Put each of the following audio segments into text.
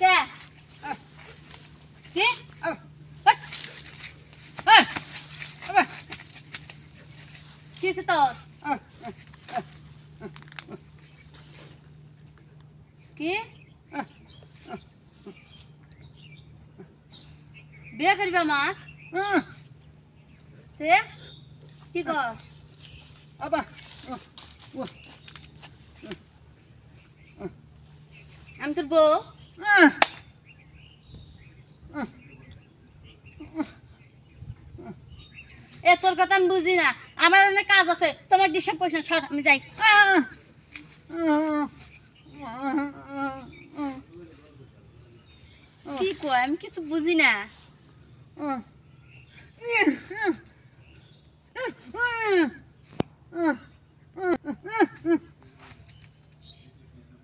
কে? কি? কিছু তো কি বিয়ে করবে আমার? তে? কি কস? আবা আমি তোর এ, তোর কথা আমি বুঝি না। আমার অনেক কাজ আছে। তোমার দিশা পয়সা, সর, আমি যাই। কি কয়? আমি কিছু বুঝি না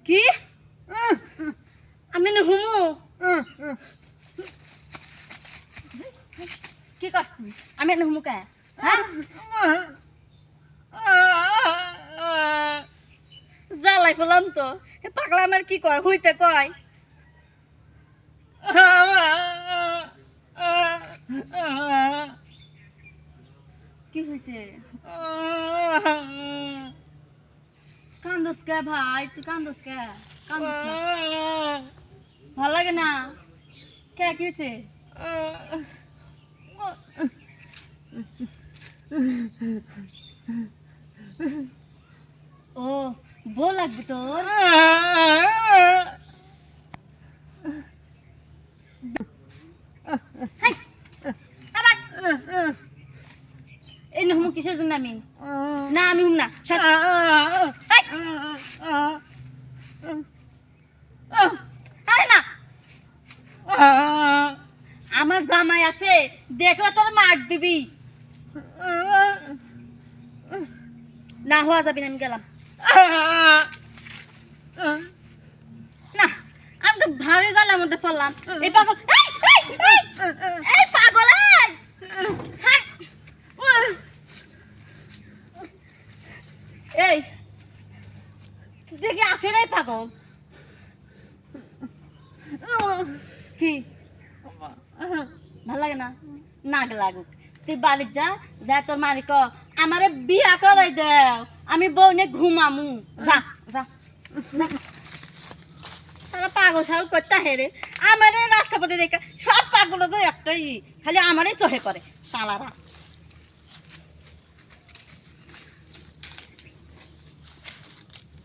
কি আমি না হুমু কি কস তুই আমি না হুমু কে হ্যাঁ? জ্বালাই তো। পাগলা আমার কি কয়? হইতে কয়। কি হয়েছে কান্দোস কে ভাই? তুই কান্দোস কে? কান্দোস? ভালো লাগে না? কে, কি হয়েছে? ও, বউ লাগবে তোর। এই না হুমু, কিসের জন্য আমি? না, আমি হুম না আরে না। আছে দেখলে তোর মার দিবি। না হওয়া যাবি না আমি গেলাম। না আমি তো ভালো মধ্যে পড়লাম। এই পাগল এই, পাগল এই! দেখি পাগল। কি? ভালো লাগে না? না লাগুক। তুই বাড়ির যা যা তোর মালিক আমারে বিয়া করাই দে আমি বউ নিয়ে ঘুমামু। যা যা। সারা পাগল ছাগল করতে হেরে আমারে রাস্তা পথে দেখে সব পাগল একটাই। খালি আমারই চহে করে সালারা